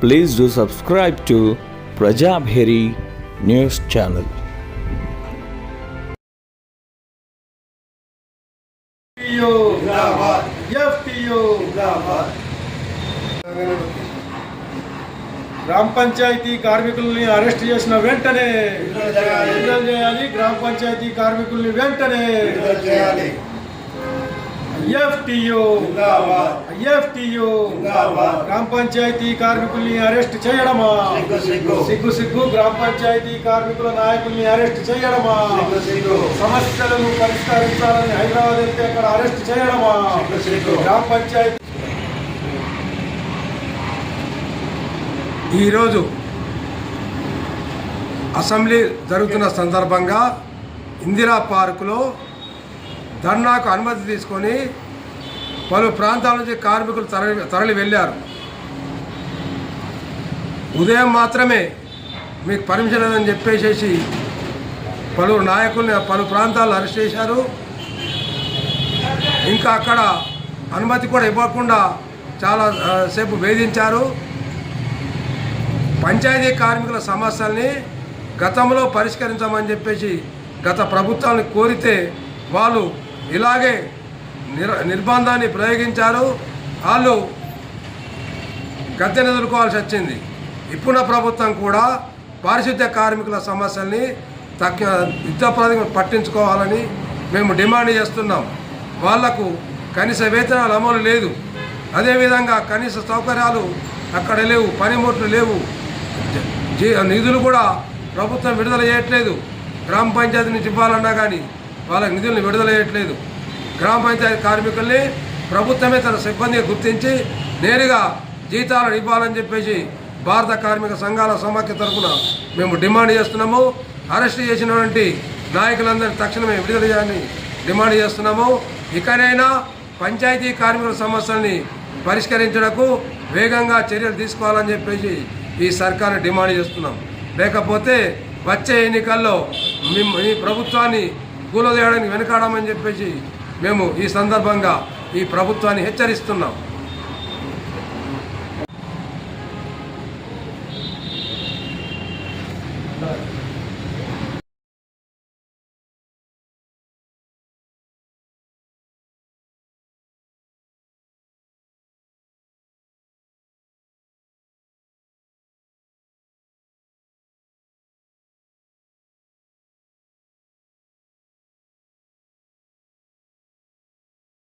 Please do subscribe to Prajabheri News Channel. FTU FTU గ్రామ పంచాయతీ కార్మికుల్ని arrest చేసిన వెంటనే విడుదల చేయాలి గ్రామ పంచాయతీ కార్మికుల్ని వెంటనే చేయాలి ఎఫ్టియు జిందాబాద్ గ్రామ పంచాయతీ కార్మికుల్ని అరెస్ట్ చేయడమా? సిగ్గు సిగ్గు. సిగ్గు గ్రామ పంచాయతీ కార్మికుల నాయకుల్ని అరెస్ట్ చేయడమా? సమస్యలను పరిష్కరించాలని హైదరాబాద్ వెళ్తే అక్కడ అరెస్ట్ చేయడమా? గ్రామ పంచాయతీ ఈరోజు అసెంబ్లీ జరుగుతున్న సందర్భంగా ఇందిరా పార్కులో ధర్నాకు అనుమతి తీసుకొని పలు ప్రాంతాల నుంచి కార్మికులు తరలి తరలి వెళ్ళారు. ఉదయం మాత్రమే మీకు పర్మిషన్ లేదని చెప్పేసేసి పలువురు నాయకుల్ని పలు ప్రాంతాల్లో అరెస్ట్ చేశారు. ఇంకా అక్కడ అనుమతి కూడా ఇవ్వకుండా చాలా సేపు వేధించారు. పంచాయతీ కార్మికుల సమస్యల్ని గతంలో పరిష్కరించమని చెప్పేసి గత ప్రభుత్వాన్ని కోరితే వాళ్ళు ఇలాగే నిర్ నిర్బంధాన్ని ప్రయోగించారు. వాళ్ళు గద్దెను ఎదుర్కోవాల్సి వచ్చింది. ఇప్పుడున్న ప్రభుత్వం కూడా పారిశుద్ధ్య కార్మికుల సమస్యల్ని తగ్గ యుద్ధ ప్రాతిపదికన పట్టించుకోవాలని మేము డిమాండ్ చేస్తున్నాం. వాళ్ళకు కనీస వేతనాలు అమలు లేదు. అదేవిధంగా కనీస సౌకర్యాలు అక్కడ లేవు పనిముట్లు లేవు. నిధులు కూడా ప్రభుత్వం విడుదల చేయట్లేదు. గ్రామ పంచాయతీ నుంచి ఇవ్వాలన్నా కానీ వాళ్ళకి నిధులను విడుదల చేయట్లేదు గ్రామ పంచాయతీ కార్మికుల్ని ప్రభుత్వమే తన సిబ్బందిగా గుర్తించి నేరుగా జీతాలను ఇవ్వాలని చెప్పేసి భారత కార్మిక సంఘాల సమాఖ్య తరఫున మేము డిమాండ్ చేస్తున్నాము. అరెస్ట్ చేసినటువంటి నాయకులందరినీ తక్షణమే విడుదల చేయాలని డిమాండ్ చేస్తున్నాము. ఇకనైనా పంచాయతీ కార్మికుల సమస్యల్ని పరిష్కరించడకు వేగంగా చర్యలు తీసుకోవాలని చెప్పేసి ఈ సర్కార్ని డిమాండ్ చేస్తున్నాం. లేకపోతే వచ్చే ఎన్నికల్లో మీ ప్రభుత్వాన్ని కూలదేయడానికి వెనుకాడమని చెప్పేసి మేము ఈ సందర్భంగా ఈ ప్రభుత్వాన్ని హెచ్చరిస్తున్నాం. Thank